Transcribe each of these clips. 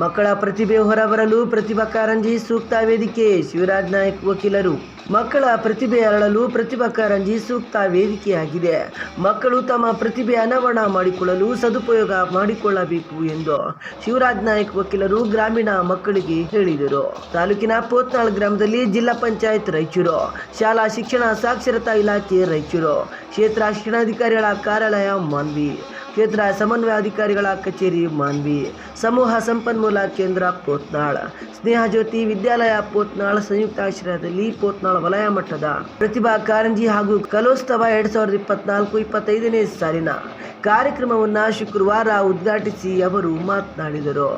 ಮಕ್ಕಳ ಪ್ರತಿಭೆ ಹೊರಬರಲು ಪ್ರತಿಭಾ ಕಾರಂಜಿ ಸೂಕ್ತ ವೇದಿಕೆ, ಶಿವರಾಜ್ ನಾಯಕ್ ವಕೀಲರು. ಮಕ್ಕಳ ಪ್ರತಿಭೆ ಅರಳಲು ಪ್ರತಿಭಾ ಕಾರಂಜಿ ಸೂಕ್ತ ವೇದಿಕೆಯಾಗಿದೆ. ಮಕ್ಕಳು ತಮ್ಮ ಪ್ರತಿಭೆ ಅನಾವರಣ ಮಾಡಿಕೊಳ್ಳಲು ಸದುಪಯೋಗ ಮಾಡಿಕೊಳ್ಳಬೇಕು ಎಂದು ಶಿವರಾಜ್ ನಾಯಕ್ ವಕೀಲರು ಗ್ರಾಮೀಣ ಮಕ್ಕಳಿಗೆ ಹೇಳಿದರು. ತಾಲೂಕಿನ ಪೋತ್ನಾಳ್ ಗ್ರಾಮದಲ್ಲಿ ಜಿಲ್ಲಾ ಪಂಚಾಯತ್ ರಾಯಚೂರು, ಶಾಲಾ ಶಿಕ್ಷಣ ಸಾಕ್ಷರತಾ ಇಲಾಖೆ ರಾಯಚೂರು ಕ್ಷೇತ್ರ ಶಿಕ್ಷಣಾಧಿಕಾರಿಗಳ ಕಾರ್ಯಾಲಯ ಮಾನ್ವಿ. ಕ್ಷೇತ್ರ ಸಮನ್ವಯ ಅಧಿಕಾರಿಗಳ ಕಚೇರಿ ಮಾನ್ವಿ. ಸಮೂಹ ಸಂಪನ್ಮೂಲ ಕೇಂದ್ರ ಪೋತ್ನಾಳ. ಸ್ನೇಹ ಜ್ಯೋತಿ ವಿದ್ಯಾಲಯ ಸಂಯುಕ್ತ ಸಂಯುಕ್ತಾಶ್ರಯದಲ್ಲಿ ಪೋತ್ನಾಳ ವಲಯ ಮಟ್ಟದ ಪ್ರತಿಭಾ ಕಾರಂಜಿ ಹಾಗೂ ಕಲೋತ್ಸವ ಎರಡ್ ಸಾವಿರದ ಇಪ್ಪತ್ನಾಲ್ಕು ಇಪ್ಪತ್ತೈದನೇ ಸಾಲಿನ ಕಾರ್ಯಕ್ರಮವನ್ನು ಶುಕ್ರವಾರ ಉದ್ಘಾಟಿಸಿ ಅವರು ಮಾತನಾಡಿದರು.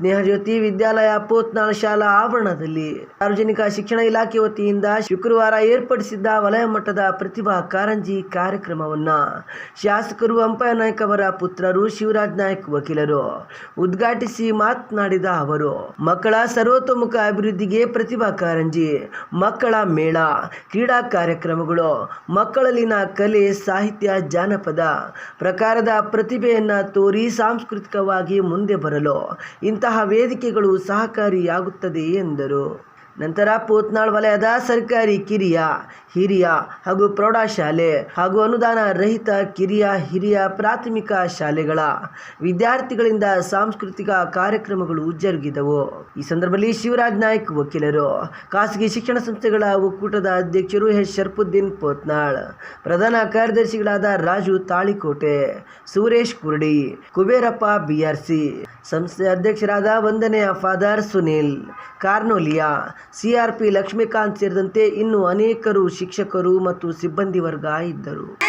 ಸ್ನೇಹಜ್ಯೋತಿ ವಿದ್ಯಾಲಯ ಪೋತ್ನಾಳ್ ಶಾಲಾ ಆವರಣದಲ್ಲಿ ಸಾರ್ವಜನಿಕ ಶಿಕ್ಷಣ ಇಲಾಖೆ ವತಿಯಿಂದ ಶುಕ್ರವಾರ ಏರ್ಪಡಿಸಿದ್ದ ವಲಯ ಮಟ್ಟದ ಪ್ರತಿಭಾ ಕಾರಂಜಿ ಕಾರ್ಯಕ್ರಮವನ್ನ ಶಾಸಕರು ಅಂಪಯ್ಯ ನಾಯ್ಕ ಅವರ ಪುತ್ರರು ಶಿವರಾಜ್ ನಾಯ್ಕ್ ವಕೀಲರು ಉದ್ಘಾಟಿಸಿ ಮಾತನಾಡಿದ ಅವರು, ಮಕ್ಕಳ ಸರ್ವತೋಮುಖ ಅಭಿವೃದ್ಧಿಗೆ ಪ್ರತಿಭಾ ಕಾರಂಜಿ, ಮಕ್ಕಳ ಮೇಳ, ಕ್ರೀಡಾ ಕಾರ್ಯಕ್ರಮಗಳು, ಮಕ್ಕಳಲ್ಲಿನ ಕಲೆ, ಸಾಹಿತ್ಯ, ಜಾನಪದ ಪ್ರಕಾರದ ಪ್ರತಿಭೆಯನ್ನ ತೋರಿ ಸಾಂಸ್ಕೃತಿಕವಾಗಿ ಮುಂದೆ ಬರಲು ಇಂತಹ ವೇದಿಕೆಗಳು ಸಹಕಾರಿಯಾಗುತ್ತದೆ ಎಂದರು. ನಂತರ ಪೂತ್ನಾಳ್ ವಲಯದ ಸರ್ಕಾರಿ ಕಿರಿಯ, ಹಿರಿಯ ಹಾಗೂ ಪ್ರೌಢಶಾಲೆ ಹಾಗೂ ಅನುದಾನ ರಹಿತ ಕಿರಿಯ, ಹಿರಿಯ ಪ್ರಾಥಮಿಕ ಶಾಲೆಗಳ ವಿದ್ಯಾರ್ಥಿಗಳಿಂದ ಸಾಂಸ್ಕೃತಿಕ ಕಾರ್ಯಕ್ರಮಗಳು ಜರುಗಿದವು. ಈ ಸಂದರ್ಭದಲ್ಲಿ ಶಿವರಾಜ್ ನಾಯ್ಕ್ ವಕೀಲರು, ಖಾಸಗಿ ಶಿಕ್ಷಣ ಸಂಸ್ಥೆಗಳ ಒಕ್ಕೂಟದ ಅಧ್ಯಕ್ಷರು ಎಚ್ ಶರ್ಪುದ್ದೀನ್ ಪೋತ್ನಾಳ್, ಪ್ರಧಾನ ಕಾರ್ಯದರ್ಶಿಗಳಾದ ರಾಜು ತಾಳಿಕೋಟೆ, ಸುರೇಶ್ ಕುರ್ಡಿ, ಕುಬೇರಪ್ಪ ಬಿಆರ್ಸಿ ಸಂಸ್ಥೆ ಅಧ್ಯಕ್ಷರಾದ ವಂದನೆಯ father Sunil, Cornelia CRP Lakshmikant ಸೇರಿದಂತೆ ಇನ್ನೂ ಅನೇಕರು ಶಿಕ್ಷಕರು ಮತ್ತು ಸಿಬ್ಬಂದಿ ವರ್ಗ ಇದ್ದರು.